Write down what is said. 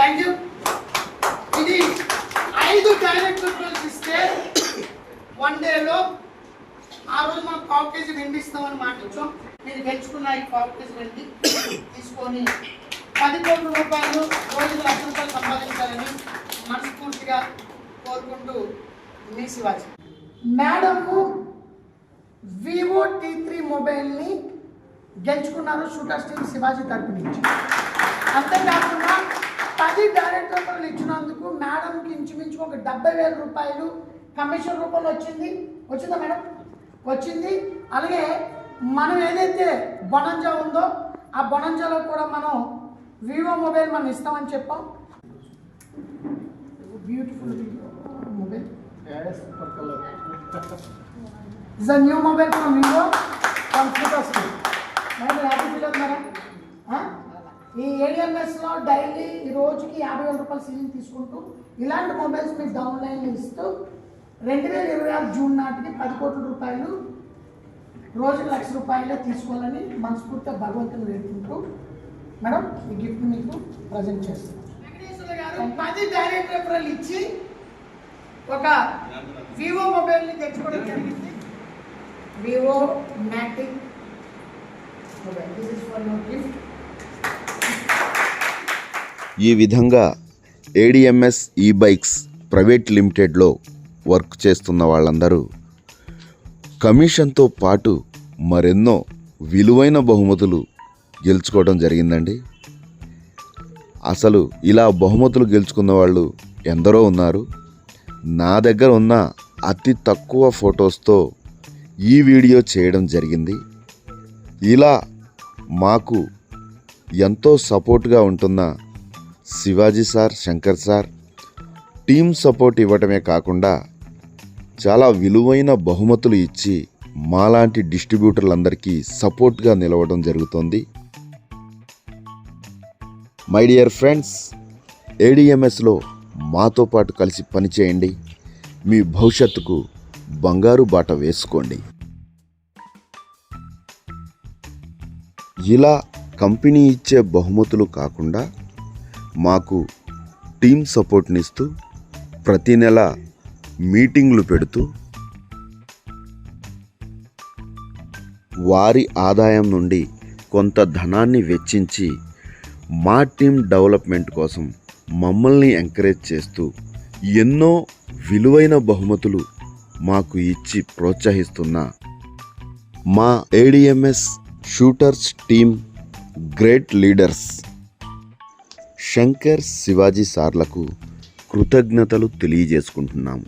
Thank you ఇది ఐదు director praise ఇస్తే వన్ డేలో ఆ రోజు మనం పావు కేజీ వెండి ఇస్తామని మీరు గెలుచుకున్న ఈ పావు కేజీ వెండి తీసుకొని పది కోట్ల రూపాయలు రోజుకు లక్ష రూపాయలు సంపాదించాలని మనస్ఫూర్తిగా కోరుకుంటూ మీ Shivaji. Madam Vivo T three మొబైల్ని గెలుచుకున్నారు షూటర్ స్టీమ్ శివాజీ తరపు నుంచి. అంతేకాకుండా ఒక డెబ్బై వేల రూపాయలు కమిషన్ రూపంలో వచ్చింది. వచ్చిందా మేడం? వచ్చింది. అలాగే మనం ఏదైతే బొనంజా ఉందో ఆ బొనంజాలో కూడా మనం వివో మొబైల్ మనం ఇస్తామని చెప్పాం. Beautiful mobile. Is a new mobile from Vivo from photos madam happy feel అవుతున్నారా ఈ ఏడిఎంఎస్లో డైలీ ఈ రోజుకి యాభై వేల రూపాయలు సీలింగ్ తీసుకుంటూ ఇలాంటి మొబైల్స్ మీకు డౌన్లైన్ ఇస్తూ రెండు వేల ఇరవై ఆరు జూన్ నాటికి పది కోట్ల రూపాయలు రోజు లక్ష రూపాయలే తీసుకోవాలని మనస్ఫూర్తిగా భగవంతుని వేడుకుంటూ మేడం ఈ గిఫ్ట్ మీకు ప్రజెంట్ చేస్తున్నాం వెంకటేశ్వర గారు పది డైరెక్ట్ రెఫరల్ ఇచ్చి ఒక వివో మొబైల్ని తెచ్చుకోవడం జరిగింది. Vivo మ్యాటిక్ mobile this is for your gift ఈ విధంగా ఏడిఎంఎస్ ఈ బైక్స్ ప్రైవేట్ లిమిటెడ్లో వర్క్ చేస్తున్న వాళ్ళందరూ కమిషన్తో పాటు మరెన్నో విలువైన బహుమతులు గెలుచుకోవడం జరిగిందండి. అసలు ఇలా బహుమతులు గెలుచుకున్న వాళ్ళు ఎందరో ఉన్నారు. నా దగ్గర ఉన్న అతి తక్కువ ఫొటోస్తో ఈ వీడియో చేయడం జరిగింది. ఇలా మాకు ఎంతో సపోర్ట్గా ఉంటున్న Shivaji sir Shankar sir team support ఇవ్వటమే కాకుండా చాలా విలువైన బహుమతులు ఇచ్చి మాలాంటి డిస్ట్రిబ్యూటర్లందరికీ సపోర్ట్గా నిలవడం జరుగుతోంది. మై డియర్ ఫ్రెండ్స్ ఏడిఎంఎస్లో మాతో పాటు కలిసి పనిచేయండి. మీ భవిష్యత్తుకు బంగారు బాట వేసుకోండి. ఇలా కంపెనీ ఇచ్చే బహుమతులు కాకుండా మాకు టీం సపోర్ట్నిస్తూ ప్రతి నెల మీటింగ్లు పెడుతూ వారి ఆదాయం నుండి కొంత ధనాన్ని వెచ్చించి మా టీం డెవలప్మెంట్ కోసం మమ్మల్ని ఎంకరేజ్ చేస్తూ ఎన్నో విలువైన బహుమతులు మాకు ఇచ్చి ప్రోత్సహిస్తున్న మా ADMS shooters team great leaders. Shankar Shivaji సార్లకు కృతజ్ఞతలు తెలియజేసుకుంటున్నాము.